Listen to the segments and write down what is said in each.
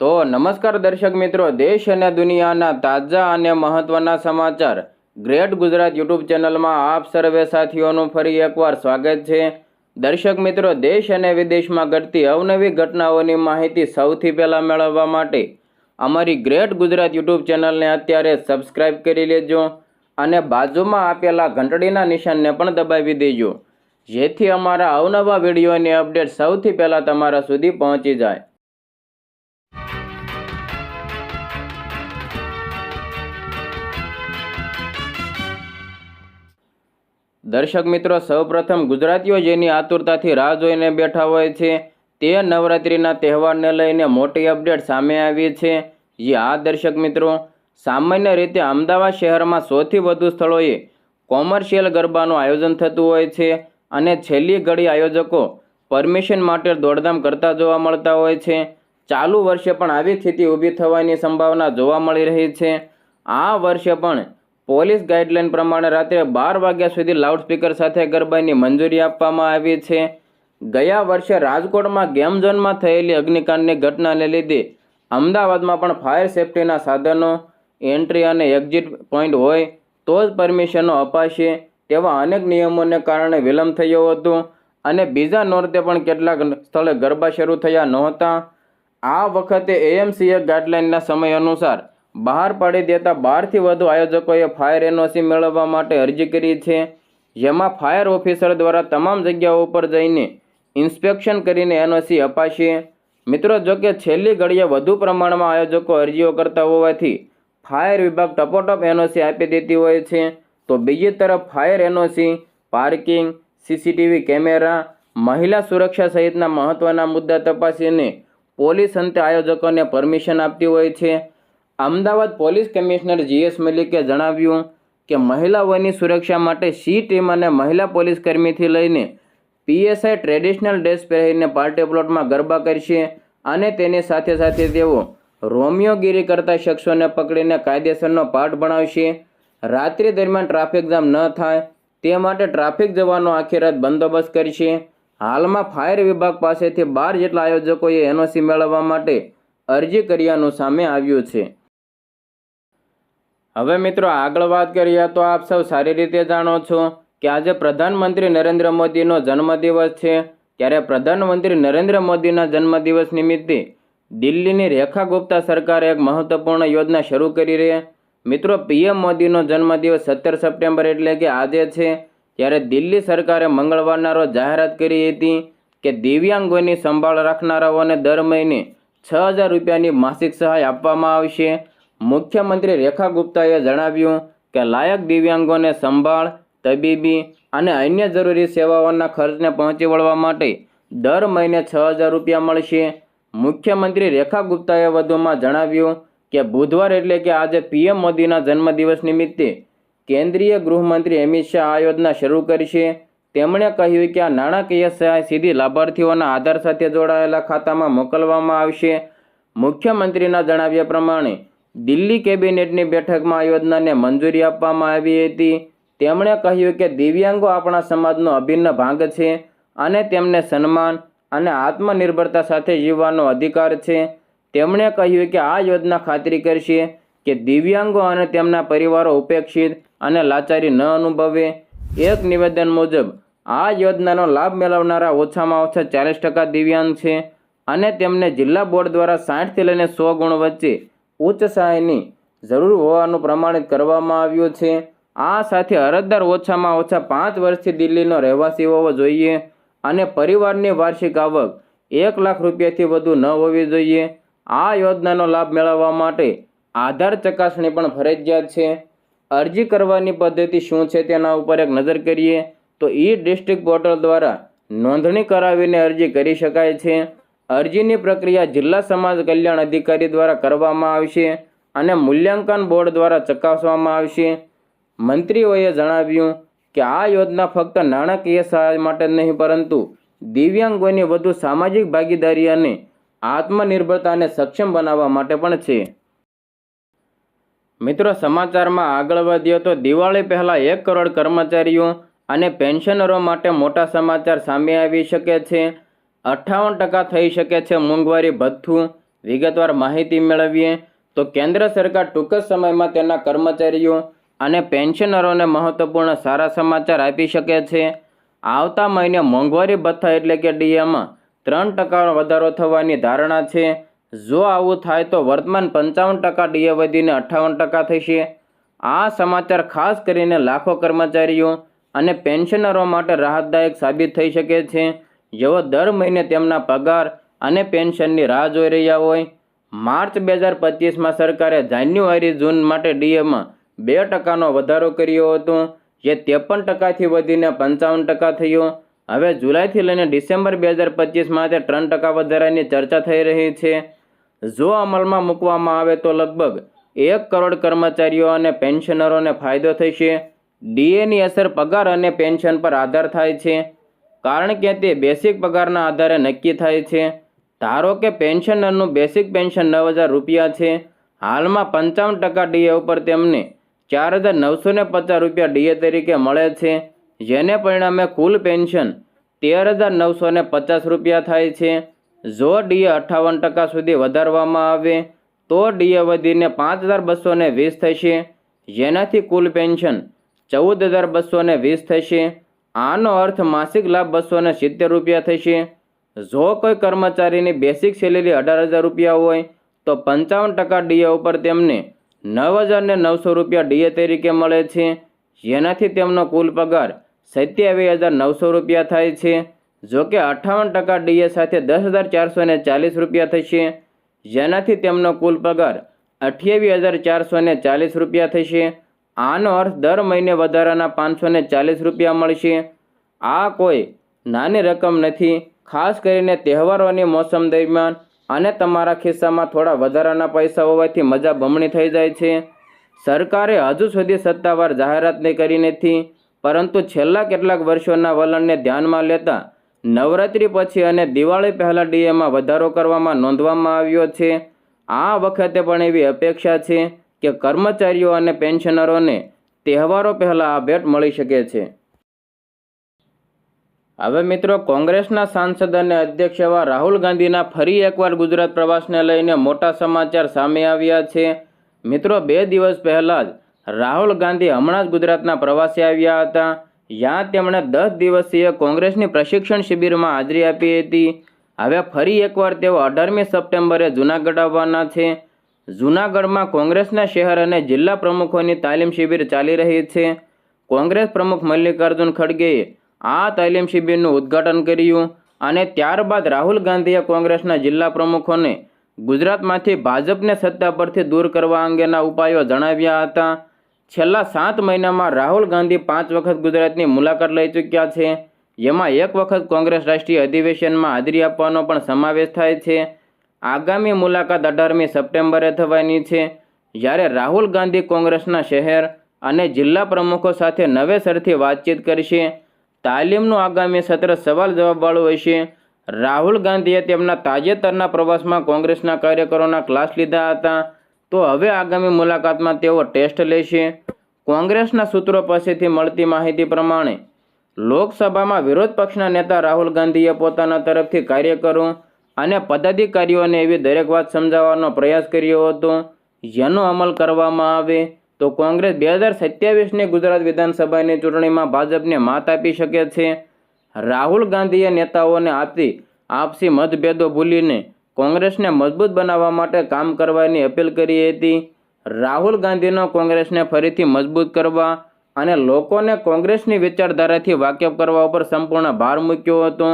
તો નમસ્કાર દર્શક મિત્રો, દેશ અને દુનિયાના તાજા અને મહત્વના સમાચાર. ગ્રેટ ગુજરાત યુટ્યુબ ચેનલમાં આપ સર્વે સાથીઓનું ફરી એકવાર સ્વાગત છે. દર્શક મિત્રો, દેશ અને વિદેશમાં ઘટતી અવનવી ઘટનાઓની માહિતી સૌથી પહેલાં મેળવવા માટે અમારી ગ્રેટ ગુજરાત યુટ્યુબ ચેનલને અત્યારે સબસ્ક્રાઇબ કરી લેજો અને બાજુમાં આપેલા ઘંટડીના નિશાનને પણ દબાવી દેજો. જેથી અમારા અવનવા વિડીયોની અપડેટ સૌથી પહેલાં તમારા સુધી પહોંચી જાય. દર્શક મિત્રો, સૌપ્રથમ ગુજરાતીઓ જેની આતુરતાથી રાહ જોઈને બેઠા હોય છે, તે નવરાત્રિના તહેવારને લઈને મોટી અપડેટ સામે આવી છે. જે આ દર્શક મિત્રો, સામાન્ય રીતે અમદાવાદ શહેરમાં સૌથી વધુ સ્થળોએ કોમર્શિયલ ગરબાનું આયોજન થતું હોય છે અને છેલ્લી ઘડી આયોજકો પરમિશન માટે દોડધામ કરતા જોવા મળતા હોય છે. ચાલુ વર્ષે પણ આવી સ્થિતિ ઊભી થવાની સંભાવના જોવા મળી રહી છે. આ વર્ષે પણ પોલીસ ગાઈડલાઇન પ્રમાણે રાત્રે બાર વાગ્યા સુધી લાઉડસ્પીકર સાથે ગરબાની મંજૂરી આપવામાં આવી છે. ગયા વર્ષે રાજકોટમાં ગેમ ઝોનમાં થયેલી અગ્નિકાંડની ઘટનાને લીધે અમદાવાદમાં પણ ફાયર સેફટીના સાધનો, એન્ટ્રી અને એક્ઝિટ પોઈન્ટ હોય તો જ પરમિશનો અપાશે તેવા અનેક નિયમોને કારણે વિલંબ થયો હતો અને બીજા નોરતે પણ કેટલાક સ્થળે ગરબા શરૂ થયા નહોતા. આ વખતે એએમસીએ ગાઈડલાઇનના સમય અનુસાર બહાર પાડી દેતા બારથી વધુ આયોજકોએ ફાયર એનઓસી મેળવવા માટે અરજી કરી છે, જેમાં ફાયર ઓફિસર દ્વારા તમામ જગ્યાઓ ઉપર જઈને ઇન્સ્પેક્શન કરીને એનઓસી અપાશે. મિત્રો, જો કે છેલ્લી ઘડીએ વધુ પ્રમાણમાં આયોજકો અરજીઓ કરતા હોવાથી ફાયર વિભાગ ટપોટપ એનઓસી આપી દેતી હોય છે. તો બીજી તરફ fire NOC, parking, CCTV camera, મહિલા સુરક્ષા સહિતના મહત્ત્વના મુદ્દા તપાસીને પોલીસ અંતે આયોજકોને પરમિશન આપતી હોય છે. અમદાવાદ પોલીસ કમિશનર જીએસ મલિકે જણાવ્યું કે મહિલાઓની સુરક્ષા માટે સી ટીમ અને મહિલા પોલીસ કર્મીથી લઈને પીએસઆઈ ટ્રેડિશનલ ડ્રેસ પહેરીને પાર્ટી પ્લોટમાં ગરબા કરશે અને તેની સાથે સાથે તેઓ રોમિયોગીરી કરતા શખ્સોને પકડીને કાયદેસરનો પાઠ ભણાવશે. રાત્રિ દરમિયાન ટ્રાફિક જામ ન થાય તે માટે ટ્રાફિક જવાનો આખી રાત બંદોબસ્ત કરશે. હાલમાં ફાયર વિભાગ પાસેથી બાર જેટલા આયોજકોએ એનઓસી મેળવવા માટે અરજી કર્યાનું સામે આવ્યું છે. હવે મિત્રો આગળ વાત કરીએ તો આપ સૌ સારી રીતે જાણો છો કે આજે પ્રધાનમંત્રી નરેન્દ્ર મોદીનો જન્મદિવસ છે. ત્યારે પ્રધાનમંત્રી નરેન્દ્ર મોદીના જન્મદિવસ નિમિત્તે દિલ્હીની રેખા ગુપ્તા સરકારે એક મહત્વપૂર્ણ યોજના શરૂ કરી છે મિત્રો, પીએમ મોદીનો જન્મદિવસ સત્તર સપ્ટેમ્બર એટલે કે આજે છે. ત્યારે દિલ્હી સરકારે મંગળવારના રોજ જાહેરાત કરી હતી કે દિવ્યાંગોની સંભાળ રાખનારાઓને દર મહિને છ હજાર રૂપિયાની માસિક સહાય આપવામાં આવશે. મુખ્યમંત્રી રેખા ગુપ્તાએ જણાવ્યું કે લાયક દિવ્યાંગોને સંભાળ, તબીબી અને અન્ય જરૂરી સેવાઓના ખર્ચને પહોંચી વળવા માટે દર મહિને છ હજાર રૂપિયા મળશે. મુખ્યમંત્રી રેખા ગુપ્તાએ વધુમાં જણાવ્યું કે બુધવાર એટલે કે આજે પીએમ મોદીના જન્મદિવસ નિમિત્તે કેન્દ્રીય ગૃહમંત્રી અમિત શાહ આ યોજના શરૂ કરશે તેમણે કહ્યું કે આ નાણાકીય સહાય સીધી લાભાર્થીઓના આધાર સાથે જોડાયેલા ખાતામાં મોકલવામાં આવશે. મુખ્યમંત્રીના જણાવ્યા પ્રમાણે દિલ્હી કેબિનેટની બેઠકમાં આ યોજનાને મંજૂરી આપવામાં આવી હતી. તેમણે કહ્યું કે દિવ્યાંગો આપણા સમાજનો અભિન્ન ભાગ છે અને તેમને સન્માન અને આત્મનિર્ભરતા સાથે જીવવાનો અધિકાર છે. તેમણે કહ્યું કે આ યોજના ખાતરી કરશે કે દિવ્યાંગો અને તેમના પરિવારો ઉપેક્ષિત અને લાચારી ન અનુભવે. એક નિવેદન મુજબ, આ યોજનાનો લાભ મેળવનારા ઓછામાં ઓછા ચાલીસ ટકા દિવ્યાંગ છે અને તેમને જિલ્લા બોર્ડ દ્વારા સાઠથી લઈને સો ગુણ વચ્ચે ઉચ્ચ સહાયની જરૂર હોવાનું પ્રમાણિત કરવામાં આવ્યું છે. આ સાથે અરજદાર ઓછામાં ઓછા પાંચ વર્ષથી દિલ્હીનો રહેવાસી હોવો જોઈએ અને પરિવારની વાર્ષિક આવક એક લાખ રૂપિયાથી વધુ ન હોવી જોઈએ. આ યોજનાનો લાભ મેળવવા માટે આધાર ચકાસણી પણ ફરજિયાત છે. અરજી કરવાની પદ્ધતિ શું છે તેના ઉપર એક નજર કરીએ તો ઈ ડિસ્ટ્રિક્ટ પોર્ટલ દ્વારા નોંધણી કરાવીને અરજી કરી શકાય છે. અરજીની પ્રક્રિયા જિલ્લા સમાજ કલ્યાણ અધિકારી દ્વારા કરવામાં આવશે અને મૂલ્યાંકન બોર્ડ દ્વારા ચકાસવામાં આવશે. મંત્રીઓએ જણાવ્યું કે આ યોજના ફક્ત નાણાકીય સહાય માટે નહીં, પરંતુ દિવ્યાંગોની વધુ સામાજિક ભાગીદારી અને આત્મનિર્ભરતાને સક્ષમ બનાવવા માટે પણ છે. મિત્રો, સમાચારમાં આગળ વધ્યો તો દિવાળી પહેલાં એક કરોડ કર્મચારીઓ અને પેન્શનરો માટે મોટા સમાચાર સામે આવી શકે છે. અઠ્ઠાવન ટકા થઈ શકે છે મોંઘવારી ભથ્થું. વિગતવાર માહિતી મેળવીએ તો કેન્દ્ર સરકાર ટૂંક જ સમયમાં તેના કર્મચારીઓ અને પેન્શનરોને મહત્વપૂર્ણ સારા સમાચાર આપી શકે છે. આવતા મહિને મોંઘવારી ભથ્થા એટલે કે ડીએમાં ત્રણ ટકાનો વધારો થવાની ધારણા છે. જો આવું થાય તો વર્તમાન પંચાવન ટકા ડીએ વધીને અઠ્ઠાવન ટકા થશે. આ સમાચાર ખાસ કરીને લાખો કર્મચારીઓ અને પેન્શનરો માટે રાહતદાયક સાબિત થઈ શકે છે. જેઓ દર મહિને તેમના પગાર અને પેન્શનની રાહ જોઈ રહ્યા હોય, માર્ચ બે હજાર પચીસમાં સરકારે જાન્યુઆરી જૂન માટે ડીએમાં બે ટકાનો વધારો કર્યો હતો, જે ત્રેપન ટકાથી વધીને પંચાવન ટકા થયો. હવે જુલાઈથી લઈને ડિસેમ્બર બે હજાર પચીસમાં તે ત્રણ ટકા વધારાની ચર્ચા થઈ રહી છે. જો અમલમાં મૂકવામાં આવે તો લગભગ એક કરોડ કર્મચારીઓ અને પેન્શનરોને ફાયદો થશે. ડીએની અસર પગાર અને પેન્શન પર આધાર થાય છે. કારણ કે તે બેસિક પગારના આધારે નક્કી થાય છે. ધારો કે પેન્શનરનું બેસિક પેન્શન નવ હજાર રૂપિયા છે. હાલમાં પંચાવન ટકા ડીએ ઉપર તેમને ચાર હજાર નવસો ને પચાસ રૂપિયા ડીએ તરીકે મળે છે, જેને પરિણામે કુલ પેન્શન તેર હજાર નવસો ને પચાસ રૂપિયા થાય છે. જો ડીએ અઠ્ઠાવન ટકા સુધી વધારવામાં આવે, તો ડીએ વધીને પાંચ હજાર બસો વીસ થશે, જેનાથી કુલ પેન્શન ચૌદ હજાર બસો વીસ થશે. આનો અર્થ માસિક લાભ બસો ને સિત્તેર રૂપિયા થશે. જો કોઈ કર્મચારીની બેસિક સેલેરી અઢાર હજાર રૂપિયા હોય, તો પંચાવન ટકા ડીએ ઉપર તેમને નવ હજાર ને નવસો રૂપિયા ડીએ તરીકે મળે છે. જેનાથી તેમનો કુલ પગાર સત્યાવીસ હજાર નવસો રૂપિયા થાય છે. જો કે અઠ્ઠાવન ટકા ડીએ સાથે દસ હજાર ચારસો ચાલીસ રૂપિયા થશે. જેનાથી તેમનો કુલ પગાર અઠ્યાવીસ હજાર ચારસો ચાલીસ રૂપિયા થશે. આનો અર્થ દર મહિને વધારાના પાંચસો ચાલીસ રૂપિયા મળશે. આ કોઈ નાની રકમ નથી. ખાસ કરીને તહેવારોની મોસમ દરમિયાન અને તમારા ખિસ્સામાં થોડા વધારાના પૈસા હોવાથી મજા બમણી થઈ જાય છે. સરકારે હજુ સુધી સત્તાવાર જાહેરાત નહીં કરી નથી, પરંતુ છેલ્લા કેટલાક વર્ષોના વલણને ધ્યાનમાં લેતા નવરાત્રી પછી અને દિવાળી પહેલાં ડીએમાં વધારો કરવામાં નોંધવામાં આવ્યો છે. આ વખતે પણ એવી અપેક્ષા છે કે કર્મચારીઓ અને પેન્શનરોને તહેવારો પહેલાં આ ભેટ મળી શકે છે. હવે મિત્રો, કોંગ્રેસના સાંસદ અને અધ્યક્ષ એવા રાહુલ ગાંધીના ફરી એકવાર ગુજરાત પ્રવાસને લઈને મોટા સમાચાર સામે આવ્યા છે. મિત્રો, બે દિવસ પહેલાં જ રાહુલ ગાંધી હમણાં જ ગુજરાતના પ્રવાસે આવ્યા હતા. જ્યાં તેમણે દસ દિવસીય કોંગ્રેસની પ્રશિક્ષણ શિબિરમાં હાજરી આપી હતી. હવે ફરી એકવાર તેઓ અઢારમી સપ્ટેમ્બરે જૂનાગઢ આવવાના છે. જૂનાગઢમાં કોંગ્રેસના શહેર અને જિલ્લા પ્રમુખોની તાલીમ શિબિર ચાલી રહી છે. કોંગ્રેસ પ્રમુખ મલ્લિકાર્જુન ખડગેએ આ તાલીમ શિબિરનું ઉદ્ઘાટન કર્યું અને ત્યારબાદ રાહુલ ગાંધીએ કોંગ્રેસના જિલ્લા પ્રમુખોને ગુજરાતમાંથી ભાજપને સત્તા પરથી દૂર કરવા અંગેના ઉપાયો જણાવ્યા હતા. છેલ્લા સાત મહિનામાં રાહુલ ગાંધી પાંચ વખત ગુજરાતની મુલાકાત લઈ ચૂક્યા છે. જેમાં એક વખત કોંગ્રેસ રાષ્ટ્રીય અધિવેશનમાં હાજરી આપવાનો પણ સમાવેશ થાય છે. આગામી મુલાકાત અઢારમી સપ્ટેમ્બરે થવાની છે. જ્યારે રાહુલ ગાંધી કોંગ્રેસના શહેર અને જિલ્લા પ્રમુખો સાથે નવેસરથી વાતચીત કરશે, તાલીમનું આગામી સત્ર સવાલ જવાબવાળું હશે. રાહુલ ગાંધીએ તેમના તાજેતરના પ્રવાસમાં કોંગ્રેસના કાર્યકરોના ક્લાસ લીધા હતા. તો હવે આગામી મુલાકાતમાં તેઓ ટેસ્ટ લેશે. કોંગ્રેસના સૂત્રો પાસેથી મળતી માહિતી પ્રમાણે, લોકસભામાં વિરોધ પક્ષના નેતા રાહુલ ગાંધીએ પોતાના તરફથી કાર્યકરો અને પદાધિકારીઓને એવી દરેક વાત સમજાવવાનો પ્રયાસ કર્યો હતો. જેનો અમલ કરવામાં આવે તો કોંગ્રેસ બે હજાર સત્યાવીસની ગુજરાત વિધાનસભાની ચૂંટણીમાં ભાજપને માત આપી શકે છે. રાહુલ ગાંધીએ નેતાઓને આપતી આપસી મતભેદો ભૂલીને કોંગ્રેસને મજબૂત બનાવવા માટે કામ કરવાની અપીલ કરી હતી. રાહુલ ગાંધીનો કોંગ્રેસને ફરીથી મજબૂત કરવા અને લોકોને કોંગ્રેસની વિચારધારાથી વાકેફ કરવા ઉપર સંપૂર્ણ ભાર મૂક્યો હતો.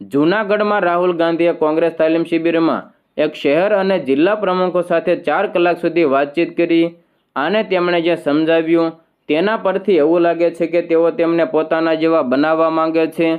જૂનાગઢમાં રાહુલ ગાંધીએ કોંગ્રેસ તાલીમ શિબિરમાં એક શહેર અને જિલ્લા પ્રમુખો સાથે ચાર કલાક સુધી વાતચીત કરી. અને તેમણે જે સમજાવ્યું તેના પરથી એવું લાગે છે કે તેઓ તેમને પોતાના જેવા બનાવવા માંગે છે.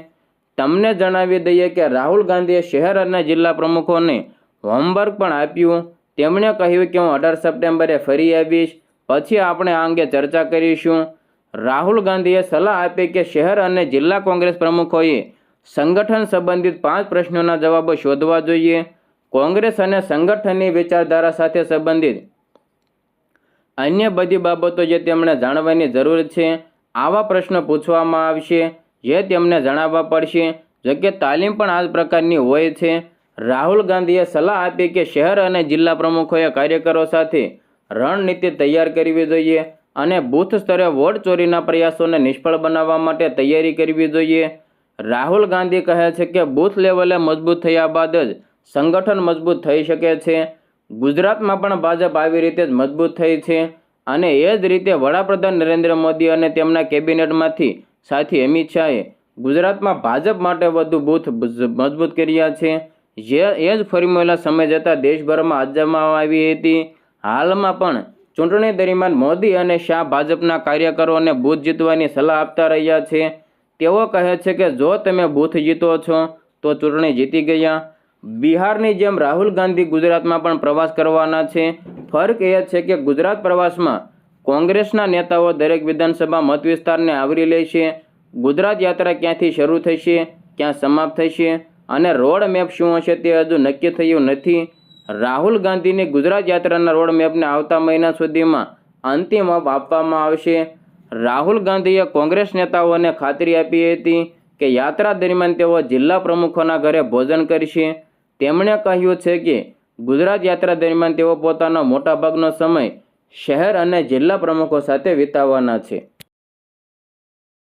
તમને જણાવી દઈએ કે રાહુલ ગાંધીએ શહેર અને જિલ્લા પ્રમુખોને હોમવર્ક પણ આપ્યું. તેમણે કહ્યું કે હું અઢાર સપ્ટેમ્બરે ફરી આવીશ, પછી આપણે આ અંગે ચર્ચા કરીશું. રાહુલ ગાંધીએ સલાહ આપી કે શહેર અને જિલ્લા કોંગ્રેસ પ્રમુખોએ સંગઠન સંબંધિત પાંચ પ્રશ્નોના જવાબો શોધવા જોઈએ. કોંગ્રેસ અને સંગઠનની વિચારધારા સાથે સંબંધિત અન્ય બધી બાબતો જે તેમણે જાણવાની જરૂર છે, આવા પ્રશ્નો પૂછવામાં આવશે, જે તેમને જણાવવા પડશે. જો કે તાલીમ પણ આ પ્રકારની હોય છે. રાહુલ ગાંધીએ સલાહ આપી કે શહેર અને જિલ્લા પ્રમુખોએ કાર્યકરો સાથે રણનીતિ તૈયાર કરવી જોઈએ અને બૂથ સ્તરે વોટ ચોરીના પ્રયાસોને નિષ્ફળ બનાવવા માટે તૈયારી કરવી જોઈએ. રાહુલ ગાંધી કહે છે કે બૂથ લેવલે મજબૂત થયા બાદ જ સંગઠન મજબૂત થઈ શકે છે. ગુજરાતમાં પણ ભાજપ આવી રીતે જ મજબૂત થઈ છે અને એ જ રીતે વડાપ્રધાન નરેન્દ્ર મોદી અને તેમના કેબિનેટમાંથી સાથી અમિત શાહે ગુજરાતમાં ભાજપ માટે વધુ બૂથ મજબૂત કર્યા છે. જે એ જ ફોર્મ્યુલા સમય જતાં દેશભરમાં અજમાવવામાં આવી હતી. હાલમાં પણ ચૂંટણી દરમિયાન મોદી અને શાહ ભાજપના કાર્યકરોને બૂથ જીતવાની સલાહ આપતા રહ્યા છે. તેઓ કહે છે કે જો તમે બૂથ જીતો છો, તો ચૂંટણી જીતી ગયા. બિહારની જેમ રાહુલ ગાંધી ગુજરાતમાં પણ પ્રવાસ કરવાના છે. ફર્ક એ છે કે ગુજરાત પ્રવાસમાં કોંગ્રેસના નેતાઓ દરેક વિધાનસભા મત વિસ્તારને આવરી લેશે ગુજરાત યાત્રા ક્યાંથી શરૂ થશે, ક્યાં સમાપ્ત થશે અને રોડ મેપ શું હશે તે હજુ નક્કી થયું નથી. રાહુલ ગાંધીની ગુજરાત યાત્રાના રોડ મેપને આવતા મહિના સુધીમાં અંતિમ અપ આપવામાં આવશે. રાહુલ ગાંધીએ કોંગ્રેસ નેતાઓને ખાતરી આપી હતી કે યાત્રા દરમિયાન તેઓ જિલ્લા પ્રમુખોના ઘરે ભોજન કરશે. તેમણે કહ્યું છે કે ગુજરાત યાત્રા દરમિયાન તેઓ પોતાનો મોટાભાગનો સમય શહેર અને જિલ્લા પ્રમુખો સાથે વિતાવવાના છે.